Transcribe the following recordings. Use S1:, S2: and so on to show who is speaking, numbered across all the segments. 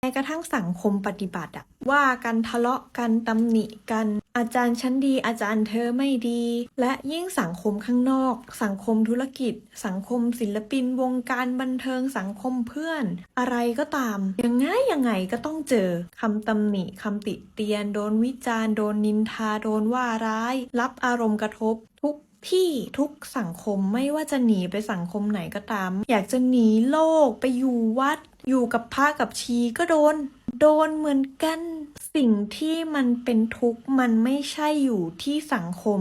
S1: แม้กระทั่งสังคมปฏิบัติอะว่ากันทะเลาะกันตำหนิกัน อาจารย์ชั้นดีอาจารย์เธอไม่ดี และยิ่งสังคมข้างนอก สังคมธุรกิจ สังคมศิลปิน วงการบันเทิงสังคมเพื่อน อะไรก็ตาม ยังไงยังไงก็ต้องเจอคำตำหนิคำติเตียน โดนวิจารณ์โดนนินทาโดนว่าร้าย รับอารมณ์กระทบทุกที่ทุกสังคมไม่ว่าจะหนีไปสังคมไหนก็ตาม อยากจะหนีโลกไปอยู่วัด อยู่กับพระกับชีก็โดน โดนเหมือนกัน สิ่งที่มันเป็นทุกข์มันไม่ใช่อยู่ที่สังคม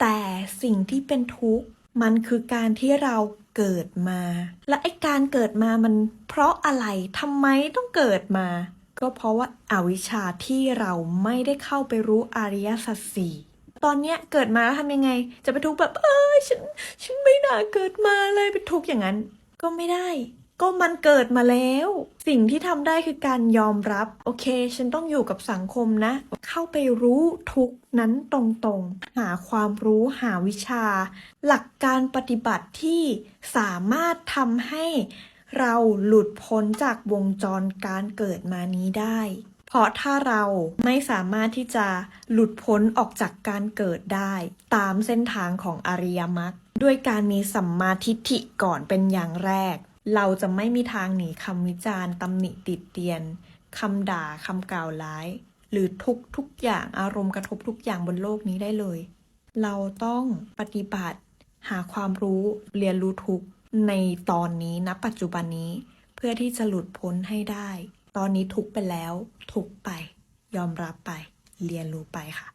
S1: แต่สิ่งที่เป็นทุกข์มันคือการที่เราเกิดมา และไอ้การเกิดมามันเพราะอะไรทำไมต้องเกิดมา ก็เพราะว่าอาวิชชาที่เราไม่ได้เข้าไปรู้อริยสัจสี่ตอนเนี้ยเกิดมาแล้วทำยังไง จะไปทุกข์แบบเอ้ยฉันฉันไม่น่าเกิดมาเลยไปทุกข์อย่างนั้น ก็ไม่ได้ ก็มันเกิดมาแล้ว สิ่งที่ทำได้คือการยอมรับ โอเค ฉันต้องอยู่กับสังคมนะ เข้าไปรู้ทุกนั้นตรงๆ หาความรู้หาวิชา หลักการปฏิบัติที่สามารถทำให้เราหลุดพ้นจากวงจรการเกิดมานี้ได้ เพราะถ้าเราไม่สามารถที่จะหลุดพ้นออกจากการเกิดได้ ตามเส้นทางของอริยมรรค ด้วยการมีสัมมาทิฏฐิก่อนเป็นอย่างแรก เราจะไม่มีทางหนีคำวิจารณ์ตำหนิติดเตียนคำด่าคำกล่าวร้าย หรือทุกทุกอย่างอารมณ์กระทบทุกอย่างบนโลกนี้ได้เลย เราต้องปฏิบัติ หาความรู้เรียนรู้ทุกในตอนนี้ณปัจจุบันนี้ เพื่อที่จะหลุดพ้นให้ได้ ตอนนี้ทุกไปแล้ว ทุกไป ยอมรับไป เรียนรู้ไปค่ะ